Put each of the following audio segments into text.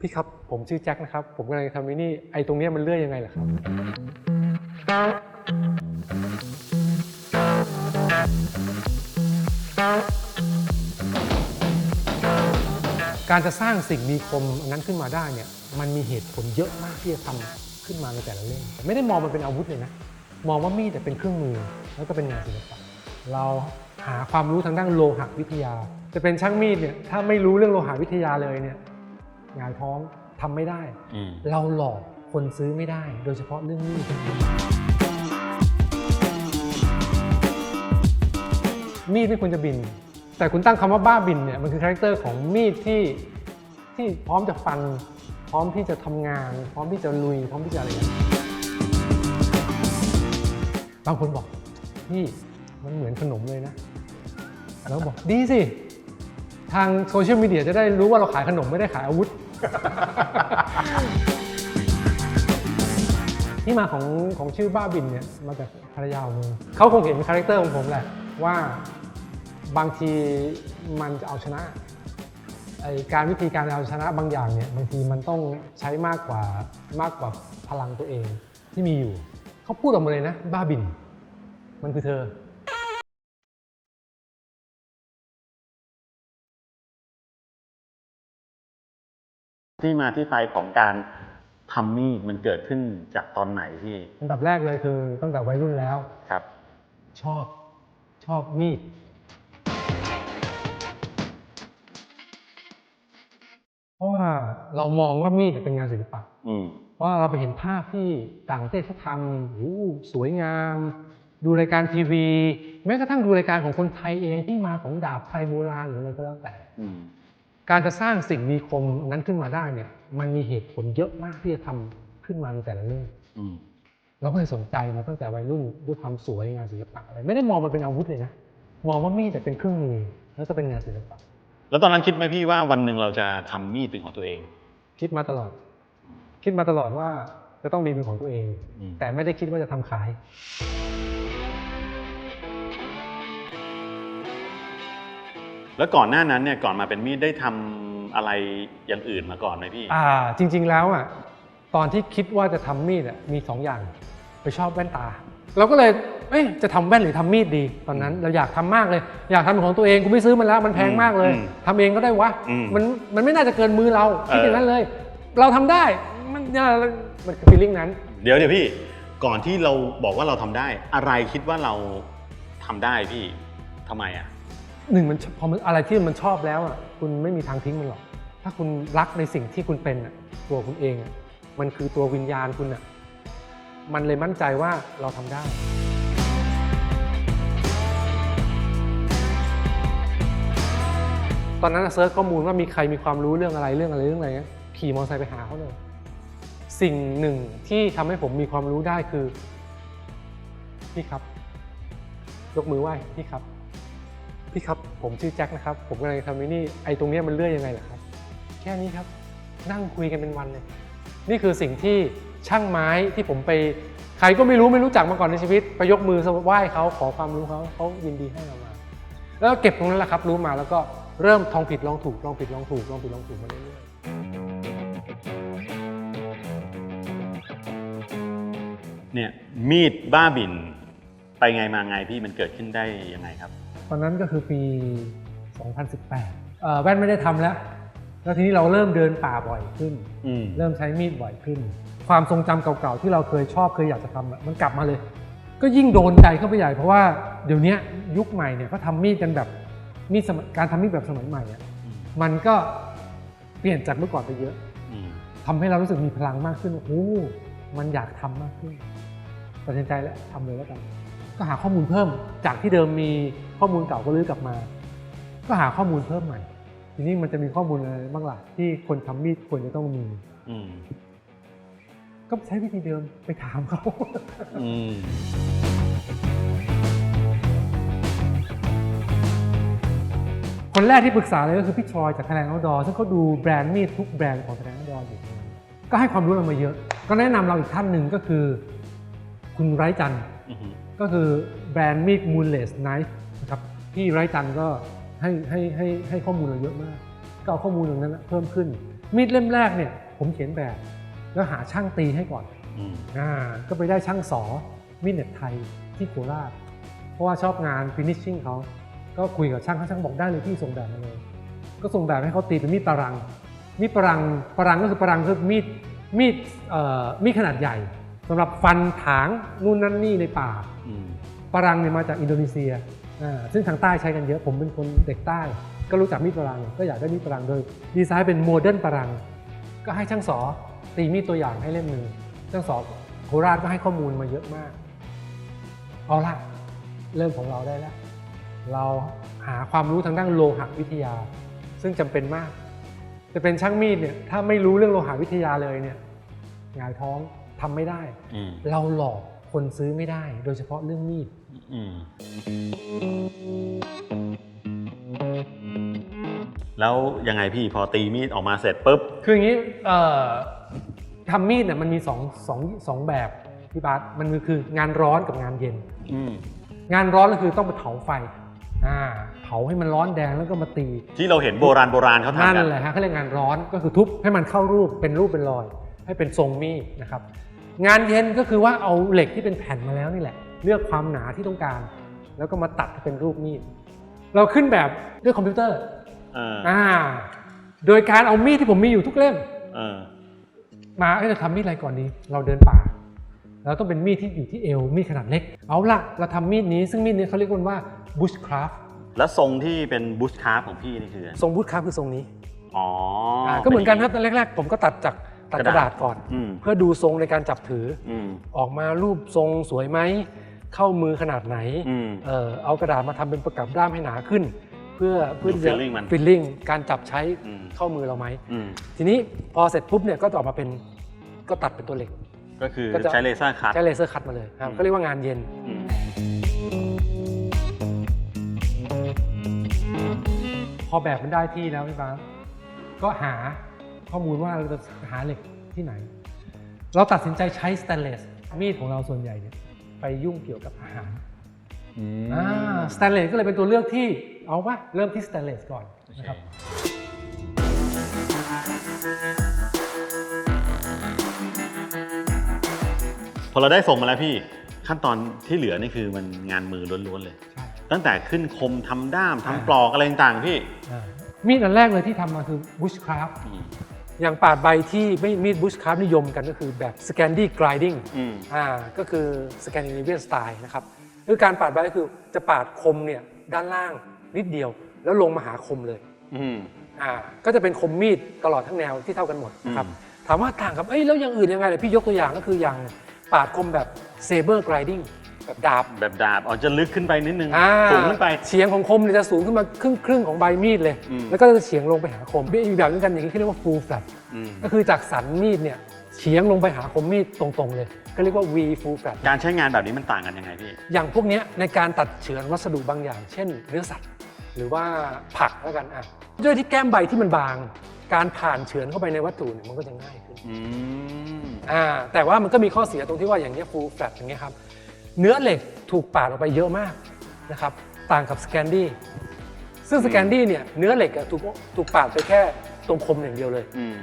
พี่ครับ ผมชื่อแจ็คนะครับ ผมกำลังจะทำไอ้นี่ไอ้ตรงเนี้ยมันเลื่อยยังไงล่ะครับ การจะสร้างสิ่งมีคมอันนั้นขึ้นมาได้เนี่ยมันมีเหตุผลเยอะมากที่จะทำขึ้นมาในแต่ละเล่มไม่ได้มองมันเป็นอาวุธเลยนะ มองว่ามีดเนี่เป็นเครื่องมือแล้วก็เป็นงานศิลปะเราหาความรู้ทางด้านโลหะวิทยา จะเป็นช่างมีดเนี่ยถ้าไม่รู้เรื่องโลหะวิทยาเลยเนี่ย งานท้องทำไม่ได้อืมเราหลอกคนซื้อไม่ได้ โดยเฉพาะเรื่องมีดมีดไม่ควรจะบิน แต่คุณตั้งคำว่าบ้าบินเนี่ยมันคือคาแรคเตอร์ของมีดที่ที่พร้อมจะฟัน พร้อมที่จะทำงาน พร้อมที่จะลุย พร้อมที่จะอะไรอย่างเงี้ยบางคนบอกพี่มันเหมือนขนมเลยนะ แล้วบอกดีสิ ทางโซเชียลมีเดียจะได้รู้ว่าเราขายขนมไม่ได้ขายอาวุธ ที่มาของของชื่อบ้าบินเนี่ยมาจากภรรยาของผมเขาคงเห็นคาแรคเตอร์ของผมแหละ ว่าบางทีมันจะเอาชนะไอการวิธีการเอาชนะบางอย่างเนี่ยบางทีมันต้องใช้มากกว่ามากกว่าพลังตัวเองที่มีอยู่ เขาพูดออกมาเลยนะ บ้าบิน มันคือเธอ ที่มาที่ไปของการทำมีดมันเกิดขึ้นจากตอนไหนพี่อันดับแรกเลยคือตั้งแต่วัยรุ่นแล้ว ครับ ชอบชอบมีด เพราะว่าเรามองว่ามีดเป็นงานศิลปะ อืมเพราะว่าเราไปเห็นภาพที่ต่างประเทศเขาทำโอ้โหสวยงาม ดูรายการทีวี แม้กระทั่งดูรายการของคนไทยเองที่มาของดาบไทยโบราณหรืออะไรก็แล้วแต่ อืม การจะสร้างสิ่งมีคมนั้นขึ้นมาได้เนี่ย มันมีเหตุผลเยอะมากที่จะทำขึ้นมาในแต่ละเรื่องอืมเราก็เลยสนใจมาตั้งแต่วัยรุ่นด้วยความสวยงานศิลปะอะไรไม่ได้มองมันเป็นอาวุธเลยนะมองว่ามีดแต่เป็นเครื่องมือแล้วจะเป็นงานศิลปะแล้วตอนนั้นคิดไหมพี่ว่าวันหนึ่งเราจะทำมีดเป็นของตัวเอง คิดมาตลอด คิดมาตลอดว่าจะต้องมีเป็นของตัวเองอืมแต่ไม่ได้คิดว่าจะทำขาย แล้วก่อนหน้านั้นเนี่ยก่อนมาเป็นมีดได้ทำอะไรอย่างอื่นมาก่อนไหมพี่ อ่าจริง ๆ แล้วอะตอนที่คิดว่าจะทำมีดอะมีสองอย่างไปชอบแว่นตา เราก็เลยเอ้ยจะทำแว่นหรือทำมีดดี ตอนนั้นเราอยากทำมากเลย อยากทำเป็นของตัวเองกูไม่ซื้อมันแล้วมันแพงมากเลยอืมทำเองก็ได้วะอืมมันมันไม่น่าจะเกินมือเราคิดเออออย่างนั้นเลย เราทำได้มันเนี่ยมันคือฟีลลิ่งนั้น เดี๋ยวเดี๋ยวพี่ก่อนที่เราบอกว่าเราทำได้ อะไรคิดว่าเราทำได้พี่ทำไมอะ หนึ่งมันพอมันอะไรที่มันชอบแล้วอะคุณไม่มีทางทิ้งมันหรอก ถ้าคุณรักในสิ่งที่คุณเป็นอะตัวคุณเองอะมันคือตัววิญญาณคุณอะมันเลยมั่นใจว่าเราทำได้ตอนนั้นเซิร์ชข้อมูลว่ามีใครมีความรู้เรื่องอะไรเรื่องอะไรเรื่องอะไรเงี้ยขี่มอเตอร์ไซค์ไปหาเขาเลย สิ่งหนึ่งที่ทำให้ผมมีความรู้ได้คือ พี่ครับ ยกมือไหว้พี่ครับ พี่ครับผมชื่อแจ็คนะครับ ผมกำลังจะทำไอ้นี่ไอ้ตรงเนี้ยมันเลื่อยยังไงล่ะครับ แค่นี้ครับนั่งคุยกันเป็นวันเลย นี่คือสิ่งที่ช่างไม้ที่ผมไปใครก็ไม่รู้ไม่รู้จักมาก่อนในชีวิตไปยกมือไหว้เขาขอความรู้เขาเขายินดีให้เรามา แล้วเก็บตรงนั้นแหละครับรู้มาแล้วก็เริ่มทองผิดลองถูกลองผิดลองถูกลองผิดลองถูกมาเรื่อยๆเนี่ยมีดบ้าบินไปไงมาไงพี่มันเกิดขึ้นได้ยังไงครับ ตอนนั้นก็คือปี 2018เอ่อแว่นไม่ได้ทำแล้ว แล้วทีนี้เราเริ่มเดินป่าบ่อยขึ้นอืมเริ่มใช้มีดบ่อยขึ้น ความทรงจำเก่าๆ ที่เราเคยชอบเคยอยากจะทำอะมันกลับมาเลย ก็ยิ่งโดนใจเข้าไปใหญ่เพราะว่าเดี๋ยวนี้ยุคใหม่เนี่ยเขาทำมีดกันแบบมีดสมัยการทำมีดแบบสมัยใหม่อะมันก็เปลี่ยนจากเมื่อก่อนไปเยอะอืมทำให้เรารู้สึกมีพลังมากขึ้น โอ้โห มันอยากทำมากขึ้น ตัดสินใจแล้วทำเลยแล้วกัน ก็หาข้อมูลเพิ่มจากที่เดิมมีข้อมูลเก่าก็ลื้อกลับมา ก็หาข้อมูลเพิ่มใหม่ ทีนี้มันจะมีข้อมูลอะไรบ้างล่ะที่คนทำมีดควรจะต้องมีอืมก็ใช้วิธีเดิมไปถามเขาอืมคนแรกที่ปรึกษาเลยก็คือพี่ทรอยจาก Thailand Outdoor ซึ่งเขาดูแบรนด์มีดทุกแบรนด์ของ Thailand Outdoor อยู่ ก็ให้ความรู้เรามาเยอะ ก็แนะนำเราอีกท่านหนึ่งก็คือ คุณไร้จันทร์อืม ก็คือแบรนด์มีด Moonless Knife นะครับพี่ไร้จันทร์ก็ให้ให้ให้ให้ข้อมูลเราเยอะมาก ก็เอาข้อมูลตรงนั้นนะเพิ่มขึ้น มีดเล่มแรกเนี่ยผมเขียนแบบ แล้วหาช่างตีให้ก่อนอืมอ่าก็ไปได้ช่างสอมีดเน็ตไทยที่โคราชเพราะว่าชอบงาน finishing เขาก็คุยกับช่างเขาช่างบอกได้เลยพี่ส่งแบบมาเลยก็ส่งแบบให้เขาตีเป็นมีดปรัง มีดปรังปรังก็คือปรังคือมีดมีดเอ่อมีดขนาดใหญ่ สำหรับฟันถางนู่นนั่นนี่ในป่าอืมปรังเนี่ยมาจากอินโดนีเซียอ่าซึ่งทางใต้ใช้กันเยอะผมเป็นคนเด็กใต้ ก็รู้จักมีดปรัง ก็อยากได้มีดปรังโดยดีไซน์เป็นโมเดิร์นปรัง ก็ให้ช่างสอตีมีดตัวอย่างให้เล่มหนึ่งช่างสอโคราชก็ให้ข้อมูลมาเยอะมาก เอาละเริ่มของเราได้แล้ว เราหาความรู้ทางด้านโลหะวิทยา ซึ่งจำเป็นมาก จะเป็นช่างมีดเนี่ยถ้าไม่รู้เรื่องโลหะวิทยาเลยเนี่ยหงายท้อง ทำไม่ได้อืมเราหลอกคนซื้อไม่ได้ โดยเฉพาะเรื่องมีดอืมแล้วยังไงพี่พอตีมีดออกมาเสร็จปุ๊บ คืออย่างนี้เอ่อทำมีดเนี่ยมันมีสองสองสองแบบพี่บาสมันมีคืองานร้อนกับงานเย็นอืมงานร้อนก็คือต้องไปเผาไฟอ่าเผาให้มันร้อนแดงแล้วก็มาตี ที่เราเห็นโบราณโบราณเขาทำนั่นกันแหละฮะเขาเรียกงานร้อนก็คือทุบให้มันเข้ารูปเป็นรูปเป็นรอย ให้เป็นทรงมีดนะครับ งานเย็นก็คือว่าเอาเหล็กที่เป็นแผ่นมาแล้วนี่แหละ เลือกความหนาที่ต้องการ แล้วก็มาตัดให้เป็นรูปมีดเราขึ้นแบบด้วยคอมพิวเตอร์เอออ่าโดยการเอามีดที่ผมมีอยู่ทุกเล่มเออมาเอ้ยเราทำมีดอะไรก่อนดี เราเดินป่า เราต้องเป็นมีดที่อยู่ที่เอว มีดขนาดเล็ก เอาละเราทำมีดนี้ ซึ่งมีดนี้เขาเรียกว่า bushcraft แล้วทรงที่เป็นบูชคาร์ของพี่นี่คือ ทรง bushcraft คือทรงนี้ อ๋ออาก็เหมือนกันครับตอนแรกๆ ผมก็ตัดจาก ตัดกกระระดาดาษษก่อน อืมเพื่อดูทรงในการจับถืออืมออกมารูปทรงสวยไหม เข้ามือขนาดไหน อืม เออเอากระดาษมาทำเป็นประกับด้ามให้หนาขึ้น เพื่อเพื่อที่จะ feeling มัน feeling การจับใช้อืมเข้ามือเราไหม อืมทีนี้พอเสร็จปุ๊บเนี่ยก็จะออกมาเป็นก็ตัดเป็นตัวเหล็ก ก็คือก็จะ ใช้เลเซอร์คัต ใช้เลเซอร์คัตมาเลยครับอืม ก็เรียกว่างานเย็น อืมพอแบบมันได้ที่แล้วพี่ฟ้าก็หา ข้อมูลว่าเราจะหาเหล็กที่ไหน เราตัดสินใจใช้สแตนเลสมีดของเราส่วนใหญ่เนี่ยไปยุ่งเกี่ยวกับอาหารอืมอ่าสแตนเลสก็เลยเป็นตัวเลือกที่เอาวะเริ่มที่สแตนเลสก่อนโอเคนะครับพอเราได้ส่งมาแล้วพี่ขั้นตอนที่เหลือนี่คือมันงานมือล้วนๆเลยใช่ตั้งแต่ขึ้นคมทำด้ามอ่าทำปลอกอะไรต่างๆพี่อ่ามีดอันแรกเลยที่ทำมาคือ bushcraft อืมอย่างปาดใบที่ไม่มีด bushcraft นิยมกันก็คือแบบ scandy grinding อืม อ่าก็คือ Scandinavian style นะครับคือการปาดใบก็คือจะปาดคมเนี่ยด้านล่างนิดเดียว แล้วลงมาหาคมเลยอืม อ่าก็จะเป็นคมมีดตลอดทั้งแนวที่เท่ากันหมดนะครับอืมถามว่าต่างกับเอ้ยแล้วอย่างอื่นยังไงเลยพี่ยกตัวอย่างก็คืออย่างปาดคมแบบ saber grinding แบบดาบแบบดาบอ๋อจะลึกขึ้นไปนิดนึงอ่าสูงขึ้นไป เฉียงของคมเนี่ยจะสูงขึ้นมาครึ่งครึ่งของใบมีดเลย อืม แล้วก็จะเฉียงลงไปหาคมอีกแบบนึงกันอย่างนี้เขาเรียกว่า full flat อืมก็คือจากสันมีดเนี่ยเฉียงลงไปหาคมมีดตรงๆเลย ก็เรียกว่า V full flat การใช้งานแบบนี้มันต่างกันยังไงพี่ อย่างพวกเนี้ยในการตัดเฉือนวัสดุบางอย่าง เช่นเนื้อสัตว์ หรือว่าผักแล้วกันอะด้วยที่แก้มใบที่มันบาง การผ่านเฉือนเข้าไปในวัตถุเนี่ยมันก็จะง่ายขึ้น อืม อ่าแต่ว่ามันก็มีข้อเสียตรงที่ว่าอย่างเงี้ย full flat อย่างเงี้ยครับ เนื้อเหล็กถูกปาดออกไปเยอะมากนะครับต่างกับสแกนดี้ซึ่งสแกนดี้เนี่ยเนื้อเหล็กอะถูกถูกปาดไปแค่ตรงคมอย่างเดียวเลย อืม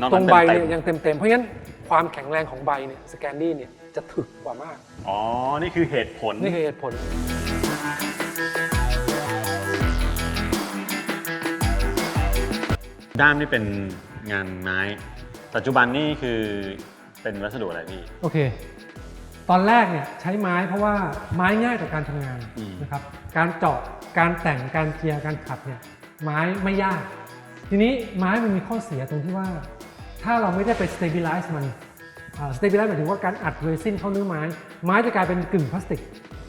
นอกตรนั้นงใบต็เนี่ยมๆยังเต็มๆ เพราะฉะนั้นความแข็งแรงของใบเนี่ยสแกนดี้เนี่ยจะถึกกว่ามาก อ๋อ นี่คือเหตุผล นี่คือเหตุผล ด้ามนี่เป็นงานไม้ ปัจจุบันนี่คือเป็นวัสดุอะไรพี่ โอเค ตอนแรกเนี่ยใช้ไม้เพราะว่าไม้ง่ายต่อการทำงานอืมนะครับการเจาะการแต่งการเจียร์การขัดเนี่ยไม้ไม่ยาก ทีนี้ไม้มันมีข้อเสียตรงที่ว่า ถ้าเราไม่ได้ไป stabilize มันอ่า stabilize หมายถึงว่าการอัดเรซินเข้าเนื้อไม้ ไม้จะกลายเป็นกึ่งพลาสติก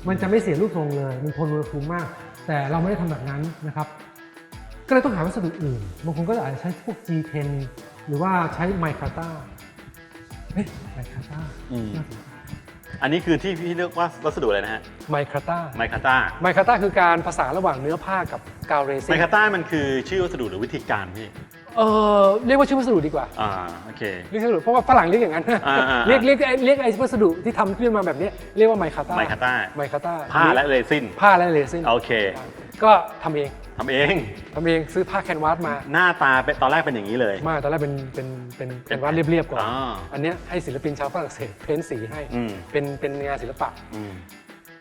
มันจะไม่เสียรูปทรงเลย มันทนอุณหภูมิมาก แต่เราไม่ได้ทำแบบนั้นนะครับ ก็เลยต้องหาวัสดุอื่นบางคนก็อาจจะใช้พวก G10 หรือว่าใช้ไมคาต้าเฮ้ยไมคาต้าอืมน่าสนใจ อันนี้คือที่พี่เรียกว่าวัสดุอะไรนะฮะไมคาต้าไมคาต้าไมคาต้าคือการผสานระหว่างเนื้อผ้ากับกาวเรซิไมนคาต้ามันคือชื่อวัสดุหรือวิธีการพี่เออเรียกว่าชื่อวัสดุดีกว่าอ่าโอเค เรียกวัสดุเพราะว่าฝรั่งเรียกอย่างนั้นอ่าอ่าเรียกเรียกไอ้เรียกไอ้วัสดุที่ทำขึ้นมาแบบนี้เรียกว่าไมคาต้าไมคาต้าไมคาต้าผ้าและเรซินผ้าและเรซินโอเค ก็ทำเอง ททำเอง ทำเองซื้อผ้าแคนวาสมา หน้าตาเป็นตอนแรกเป็นอย่างนี้เลยมาตอนแรกเป็นเป็นเป็นแคนวาสเรียบๆก่อนอ๋ออันเนี้ยให้ศิลปินชาวฝรั่งเศสเพ้นท์สีให้ อืม เป็นเป็นงานศิลปะ อืม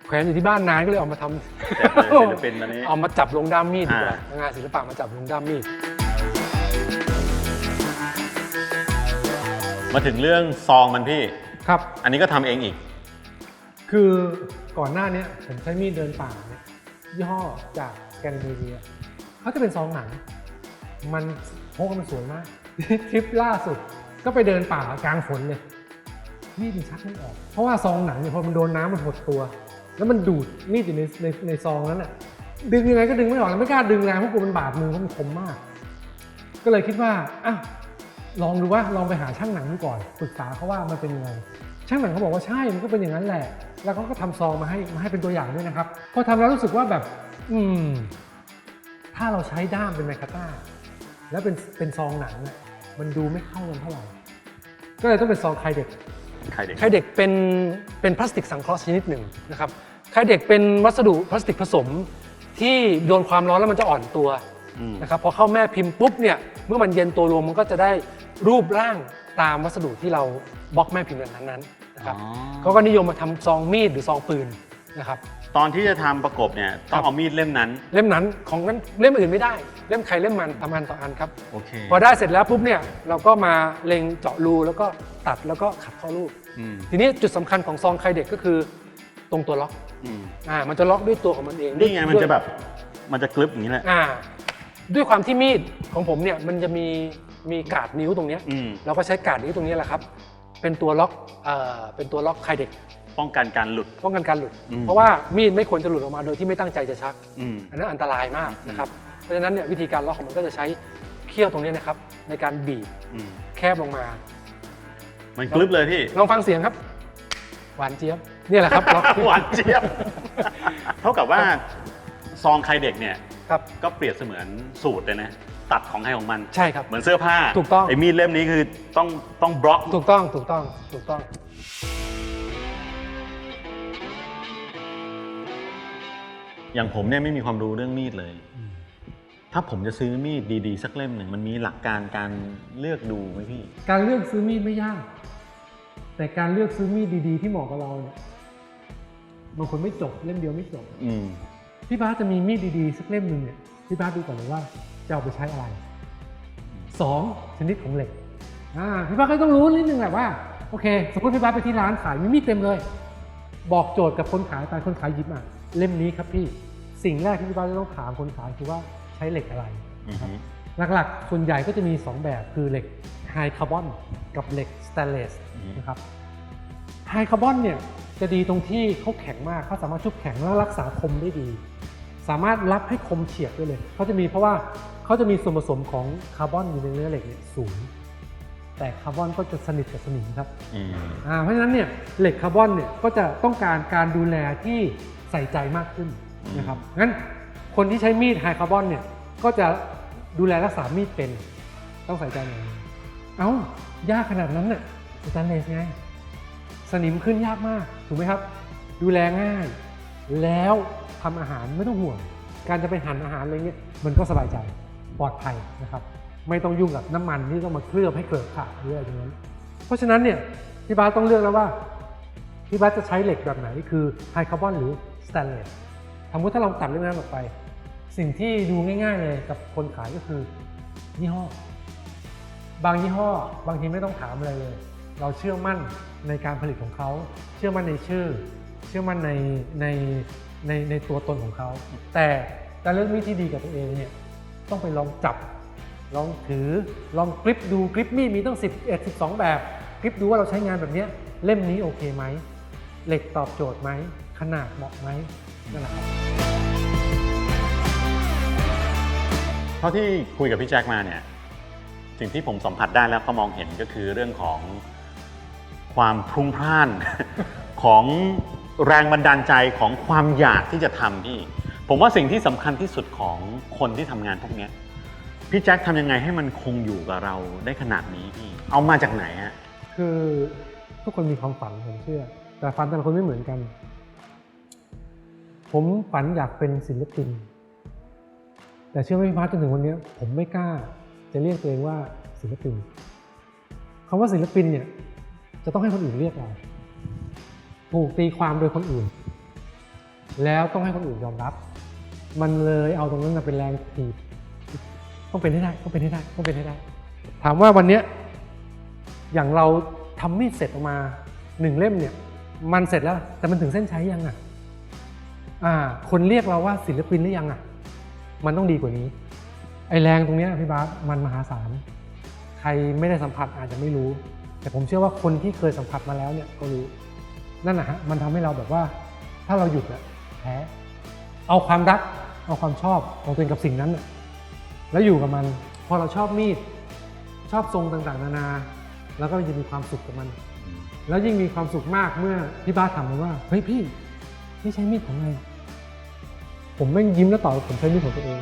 แขวนอยู่ที่บ้านนานก็เลยเอามาทำเสร็จเลยศิลปินอันนี้เอามาจับลงด้ามมีดดีกว่าอ่า งานศิลปะมาจับลงด้ามมีด มาถึงเรื่องซองมันพี่ ครับ อันนี้ก็ทำเองอีก คือก่อนหน้าเนี้ยผมใช้มีดเดินป่าเนี่ยยี่ห้อจากส แกนดิเนเวียเขาจะเป็นซองหนัง มันโอ้มันสวยมาก ทริปล่าสุดก็ไปเดินป่ากลางฝนเลยมีดมันชักไม่ออก เพราะว่าซองหนังเนี่ยพอมันโดนน้ำมันหดตัว แล้วมันดูดมีดอยู่ในในในซองนั้นน่ะดึงยังไงก็ดึงไม่ออกแล้วไม่กล้าดึงแรงเพราะกลัวมันบาดมือเพราะมันคมมาก ก็เลยคิดว่าอะลองดูว่าลองไปหาช่างหนังดูก่อนปรึกษาเขาว่ามันเป็นยังไงช่างหนังเขาบอกว่าใช่มันก็เป็นอย่างนั้นแหละ แล้วเขาก็ทำซองมาให้มาให้เป็นตัวอย่างด้วยนะครับพอทำแล้วรู้สึกว่าแบบ อืม ถ้าเราใช้ด้ามเป็นไมคาต้า แล้วเป็นเป็นซองหนังเนี่ยมันดูไม่เข้ากันเท่าไหร่ ก็เลยต้องเป็นซองไคเด็ก ใครเด็กไคเด็กเป็นเป็นพลาสติกสังเคราะห์ชนิดหนึ่งนะครับไคเด็กเป็นวัสดุพลาสติกผสมที่โดนความร้อนแล้วมันจะอ่อนตัวอืมนะครับพอเข้าแม่พิมพ์ปุ๊บเนี่ยเมื่อมันเย็นตัวรวมมันก็จะได้รูปร่างตามวัสดุที่เราบล็อกแม่พิมพ์นั้นๆนะครับอ๋อ เขาก็นิยมมาทำซองมีดหรือซองปืน นะครับตอนที่จะทำประกบเนี่ยต้อครังบเอามีดเล่มนั้น เล่มนั้นของนั้นเล่มอื่นไม่ได้ เล่มใครเล่มมันทำอันต่ออันครับ โอเคพอได้เสร็จแล้วปุ๊บเนี่ยเราก็มาเล็งเจาะรูแล้วก็ตัดแล้วก็ขัดเข้ารูป อืมทีนี้จุดสำคัญของซองไคเด็กก็คือ ตรงตัวล็อกอืมอ่ามันจะล็อกด้วยตัวของมันเองนี่ไงด้วยมันจะแบบมันจะกลึบอย่างนี้แหละอ่า ด้วยความที่มีดของผมเนี่ยมันจะมีมีกาดนิ้วตรงเนี้ย อืม เราก็ใช้กาดนิ้วตรงนี้แหละครับ เป็นตัวล็อกเอ่อเป็นตัวล็อกไคเด็ก ป้องกันการหลุด ป้องกันการหลุด อืม เพราะว่ามีดไม่ควรจะหลุดออกมาโดยที่ไม่ตั้งใจจะชัก อืม อันนั้นอันตรายมากนะครับ เพราะฉะนั้นเนี่ยวิธีการล็อกของมันก็จะใช้เขี้ยวตรงนี้นะครับ ในการบีบอืมแคบลงมา มันกลึบเลยพี่ ลองฟังเสียงครับ หวานเจี๊ยบเนี่ยแหละครับล็อก หวานเจี๊ยบ เท่ากับว่าซองใครเด็กเนี่ย ครับ ก็เปรียบเสมือนสูตรเลยนะ ตัดของใครของมัน ใช่ครับ เหมือนเสื้อผ้าถูกต้อง ไอ้มีดเล่มนี้คือต้องต้องบล็อก ถูกต้องถูกต้องถูกต้อง อย่างผมเนี่ยไม่มีความรู้เรื่องมีดเลย ถ้าผมจะซื้อมีดดีๆ สักเล่มหนึ่งมันมีหลักการการเลือกดูไหมพี่ การเลือกซื้อมีดไม่ยาก แต่การเลือกซื้อมีดดีๆ ที่เหมาะกับเราเนี่ยบางคนไม่จบเล่มเดียวไม่จบอืมพี่บาสจะมีมีดดีๆ สักเล่มหนึ่งเนี่ยพี่บาสดูก่อนเลยว่าจะเอาไปใช้อะไรสองชนิดของเหล็กอ่าพี่บาสก็ต้องรู้นิดนึงแหละว่าโอเค สมมติพี่บาสไปที่ร้านขายมีมีดเต็มเลย บอกโจทย์กับคนขายไปคนขายหยิบมา เล่มนี้ครับพี่สิ่งแรกที่พี่บาสจะต้องถามคนขายคือว่าใช้เหล็กอะไรอือฮึหลักๆ ส่วนใหญ่ก็จะมี 2 แบบคือเหล็กไฮคาร์บอนกับเหล็กสแตนเลสนะครับไฮคาร์บอนเนี่ยจะดีตรงที่เขาแข็งมากเขาสามารถชุบแข็งและรักษาคมได้ดี สามารถรับให้คมเฉียบได้เลยเขาจะมีเพราะว่าเขาจะมีส่วนผสมของคาร์บอนอยู่ในเนื้อเหล็กเนี่ยสูง แต่คาร์บอนก็จะสนิทกับสนิมครับอืมอ่าเพราะฉะนั้นเนี่ยเหล็กคาร์บอนเนี่ยก็จะต้องการการดูแลที่ ใส่ใจมากขึ้นนะครับงั้นคนที่ใช้มีดไฮคาร์บอนเนี่ยก็จะดูแลรักษามีดเป็นต้องใส่ใจหน่อยเอ้ายากขนาดนั้นน่ะสแตนเลสไงสนิมขึ้นยากมากถูกไหมครับ ดูแลง่าย แล้วทำอาหารไม่ต้องห่วง การจะไปหั่นอาหารอะไรเงี้ยมันก็สบายใจปลอดภัยนะครับ ไม่ต้องยุ่งกับน้ำมันที่ต้องมาเคลือบให้เกลือขาดหรืออะไรอย่างนั้น เพราะฉะนั้นเนี่ยพี่บาสต้องเลือกแล้วว่าพี่บาสจะใช้เหล็กแบบไหนคือไฮคาร์บอนหรือ สแตนเลสสมมติถ้าเราตัดเรื่องนั้นออกไป สิ่งที่ดูง่าย ๆ เลยกับคนขายก็คือยี่ห้อ บางยี่ห้อ บางทีไม่ต้องถามอะไรเลย เราเชื่อมั่นในการผลิตของเขา เชื่อมั่นในชื่อ เชื่อมั่นในในในในตัวตนของเขา แต่การเลือกมีดที่ดีกับตัวเองเนี่ยต้องไปลองจับ ลองถือลองกริปดูกริปมีดมีตั้ง 11 12 แบบกริปดูว่าเราใช้งานแบบนี้เล่มนี้โอเคไหมเหล็กตอบโจทย์ไหม ขนาดเหมาะไหมนั่นแหละครับเท่าที่คุยกับพี่แจ็คมาเนี่ยสิ่งที่ผมสัมผัสได้แล้วก็มองเห็นก็คือเรื่องของความพรุ่งพล่าน ของแรงบันดาลใจของความอยากที่จะทำพี่ ผมว่าสิ่งที่สำคัญที่สุดของคนที่ทำงานพวกเนี้ยพี่แจ็คทำยังไงให้มันคงอยู่กับเราได้ขนาดนี้พี่ เอามาจากไหนฮะคือทุกคนมีความฝันผมเชื่อ แต่ฝันแต่ละคนไม่เหมือนกัน ผมฝันอยากเป็นศิลปิน แต่เชื่อไหมพี่พัฒจนถึงวันนี้ ผมไม่กล้าจะเรียกตัวเองว่าศิลปินคำว่าศิลปินเนี่ยจะต้องให้คนอื่นเรียกเรา ถูกตีความโดยคนอื่น แล้วต้องให้คนอื่นยอมรับ มันเลยเอาตรงนั้นมาเป็นแรงถีบต้องเป็นให้ได้ต้องเป็นให้ได้ต้องเป็นให้ได้ ถามว่าวันนี้อย่างเราทำมีดเสร็จออกมาหนึ่งเล่มเนี่ย มันเสร็จแล้ว แต่มันถึงเส้นชัยยังอะ อ่า คนเรียกเราว่าศิลปินหรือยังอะ มันต้องดีกว่านี้ ไอแรงตรงเนี้ยพี่บาสมันมหาศาล ใครไม่ได้สัมผัสอาจจะไม่รู้ แต่ผมเชื่อว่าคนที่เคยสัมผัสมาแล้วเนี่ยก็รู้ นั่นนะฮะ มันทำให้เราแบบว่า ถ้าเราหยุดอะแพ้ เอาความรัก เอาความชอบของตัวเองกับสิ่งนั้นน่ะแล้วอยู่กับมัน พอเราชอบมีด ชอบทรงต่างๆ นานา แล้วก็จะมีความสุขกับมัน แล้วยิ่งมีความสุขมากเมื่อพี่บ้าสถามผมว่า เฮ้ยพี่นี่ใช้มีดของไง ผมแม่งยิ้มแล้วตอบผมใช้มีดของตัวเอง